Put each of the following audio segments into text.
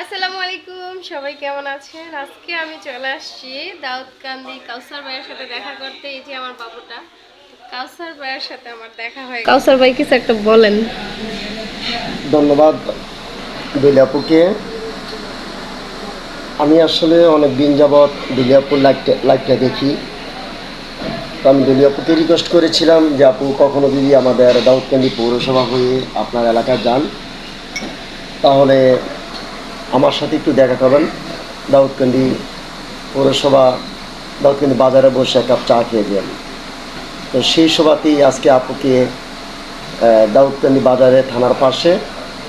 আসসালামু আলাইকুম সবাই কেমন আছেন? আজকে আমি চলে আসছি দাউদকান্দি কাউসার ভাইয়ের সাথে দেখা করতে। এই যে আমার বাবুটা। কাউসার ভাইয়ের সাথে আমার দেখা হয় কাউসার ভাই কিছু একটা বলেন। ধন্যবাদ দিলিয়াপুকে আমি আসলে অনেক দিন যাবৎ দিলিয়াপুর লাইভটা লাইভটা দেখি। তো আমি দিলিয়াপুকে রিকোয়েস্ট করেছিলাম যে আপু কখনো যদি আমাদের দাউদকান্দি পৌরসভা হয়ে আপনার এলাকায় যান তাহলে আমার সাথে একটু দেখা করবেন দাউদকান্দি পৌরসভা, দাউদকান্দি বাজারে বসে এক কাপ চা খেয়ে যান তো সেই সভাতেই আজকে আপুকে দাউদকান্দি বাজারে থানার পাশে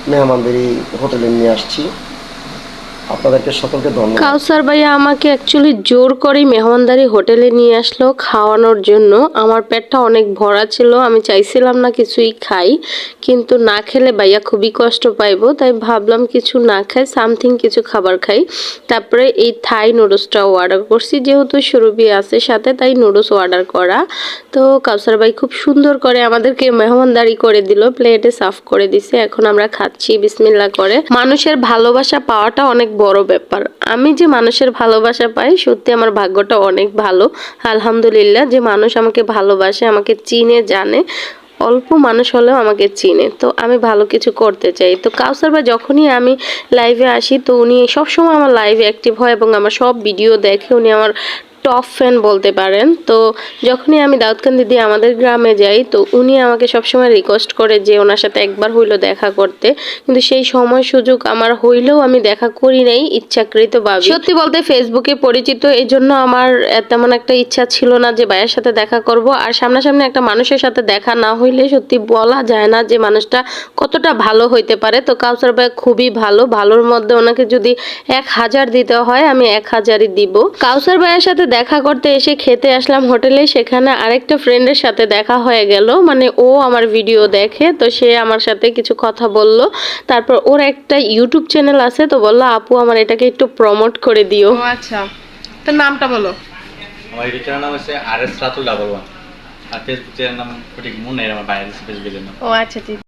মেহমানদেরই হোটেলে নিয়ে আসছি। আপনাদেরকে সকলকে ধন্যবাদ। কাউসার ভাইয়া আমাকে অ্যাকচুয়ালি জোর করে মেহমানদারি হোটেলে নিয়ে আসলো খাওয়ানোর জন্য। আমার পেটটা অনেক ভরা ছিল, আমি চাইছিলাম না কিছুই খাই, কিন্তু না খেলে ভাইয়া খুবই কষ্ট পাইবো, তাই ভাবলাম কিছু না খাই, সামথিং কিছু খাবার খাই। তারপরে এই থাই নুডলসটাও অর্ডার করছি, যেহেতু সুরভি আছে সাথে, তাই নুডলস অর্ডার করা। তো কাউসার ভাই খুব সুন্দর করে আমাদেরকে মেহমানদারি করে দিল প্লেটে সাফ করে দিছে, এখন আমরা খাচ্ছি বিসমিল্লা করে। মানুষের ভালোবাসা পাওয়াটা অনেক বড় ব্যাপার। আমি যে মানুষের ভালোবাসা পাই, সত্যি আমার ভাগ্যটা অনেক ভালো। আলহামদুলিল্লাহ, যে মানুষ আমাকে ভালোবাসে, আমাকে চিনে, জানে, অল্প মানুষ হলেও আমাকে চিনে। তো আমি ভালো কিছু করতে চাই। তো কাউসার বা যখনই আমি লাইভে আসি, তো উনি সবসময় আমার লাইভে অ্যাক্টিভ হয় এবং আমার সব ভিডিও দেখে উনি আমার টপ ফ্যান বলতে পারেন। তো যখনই আমি দাউদকান্দি দিয়ে আমাদের গ্রামে যাই, তো উনি আমাকে সবসময় রিকোয়েস্ট করে যে ওনার সাথে একবার হইল দেখা করতে। কিন্তু সেই সময় সুযোগ আমার হইলেও আমি দেখা করি নাই ইচ্ছাকৃতভাবে। সত্যি বলতে ফেসবুকে পরিচিত এই জন্য আমার তেমন একটা ইচ্ছা ছিল না যে ভাইয়ের সাথে দেখা করব। আর সামনাসামনি একটা মানুষের সাথে দেখা না হইলে সত্যি বলা যায় না যে মানুষটা কতটা ভালো হইতে পারে। তো কাউসার ভাই খুবই ভালো, ভালোর মধ্যে ওনাকে যদি এক হাজার দিতে হয়, আমি এক হাজারই দিব। কাউসার ভাইয়ের সাথে দেখা করতে এসে খেতে আসলাম হোটেলে সেখানে আরেকটা ফ্রেন্ডের সাথে দেখা হয়ে গেল। মানে ও আমার ভিডিও দেখে তো সে আমার সাথে কিছু কথা বলল। তারপর ওর একটা ইউটিউব চ্যানেল আছে তো বলল আপু আমার এটাকে একটু প্রমোট করে দিও। আচ্ছা। তোর নামটা বলো। আমার ইউটিউব চ্যানেল নাম হচ্ছে R S Ratul double one. আর ফেসবুক চ্যানেল নাম ফটিক মুন এর আমার বাইরে ফেসবুকের নাম ও আচ্ছা ঠিক।